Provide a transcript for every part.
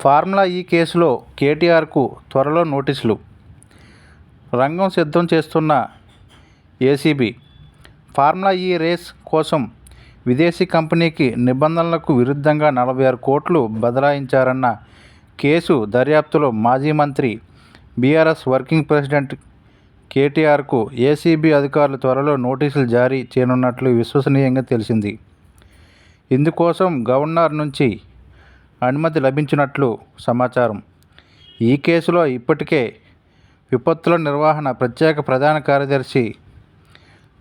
Formula ఈ కేసులో కేటీఆర్కు త్వరలో నోటీసులు. రంగం సిద్ధం చేస్తున్న ఏసీబీ ఫార్ములా ఈ రేస్ కోసం విదేశీ కంపెనీకి నిబంధనలకు విరుద్ధంగా నలభై ఆరు కోట్లు బదలాయించారన్న కేసు దర్యాప్తులో మాజీ మంత్రి బీఆర్ఎస్ వర్కింగ్ ప్రెసిడెంట్ కేటీఆర్కు ఏసీబీ అధికారులు త్వరలో నోటీసులు జారీ చేయనున్నట్లు విశ్వసనీయంగా తెలిసింది. ఇందుకోసం గవర్నర్ నుంచి అనుమతి లభించినట్లు సమాచారం. ఈ కేసులో ఇప్పటికే విపత్తుల నిర్వహణ ప్రత్యేక ప్రధాన కార్యదర్శి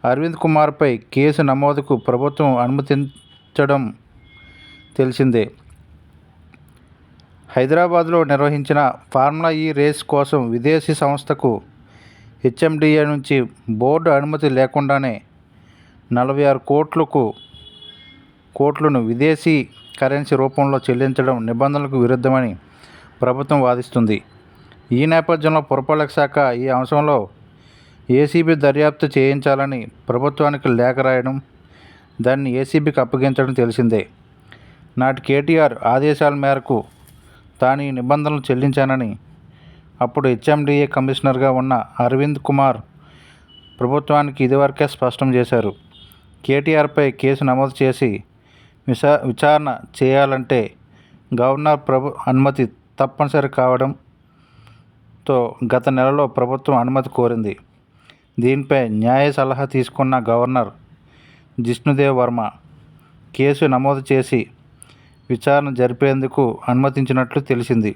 అరవింద్ కుమార్పై కేసు నమోదుకు ప్రభుత్వం అనుమతించడం తెలిసిందే. హైదరాబాద్లో నిర్వహించిన ఫార్ములా ఈ రేస్ కోసం విదేశీ సంస్థకు హెచ్ఎండిఏ నుంచి బోర్డు అనుమతి లేకుండానే నలభై ఆరు కోట్లకు కోట్లను విదేశీ కరెన్సీ రూపంలో చెల్లించడం నిబంధనలకు విరుద్ధమని ప్రభుత్వం వాదిస్తుంది. ఈ నేపథ్యంలో పురపాలక శాఖ ఈ అంశంలో ఏసీబీ దర్యాప్తు చేయించాలని ప్రభుత్వానికి లేఖ రాయడం దాన్ని ఏసీబీకి అప్పగించడం తెలిసిందే. నాటి కేటీఆర్ ఆదేశాల మేరకు తాను ఈ నిబంధనలు చెల్లించానని అప్పుడు హెచ్ఎండిఏ కమిషనర్గా ఉన్న అరవింద్ కుమార్ ప్రభుత్వానికి ఇదివరకే స్పష్టం చేశారు. కేటీఆర్పై కేసు నమోదు చేసి విచా విచారణ చేయాలంటే గవర్నర్ ప్రభు అనుమతి తప్పనిసరి కావడంతో గత నెలలో ప్రభుత్వం అనుమతి కోరింది. దీనిపై న్యాయ సలహా తీసుకున్న గవర్నర్ జిష్ణుదేవ్ వర్మ కేసు నమోదు చేసి విచారణ జరిపేందుకు అనుమతించినట్లు తెలిసింది.